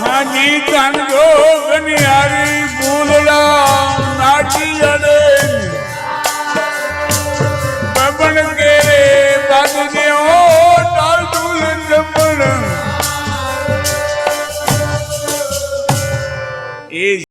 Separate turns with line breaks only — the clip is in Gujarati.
માની કાંગો ગનિયારી ભૂલડા નાચી અડે. બબન કે બાજુ ઓ ટાલ તુલ જમણ. એ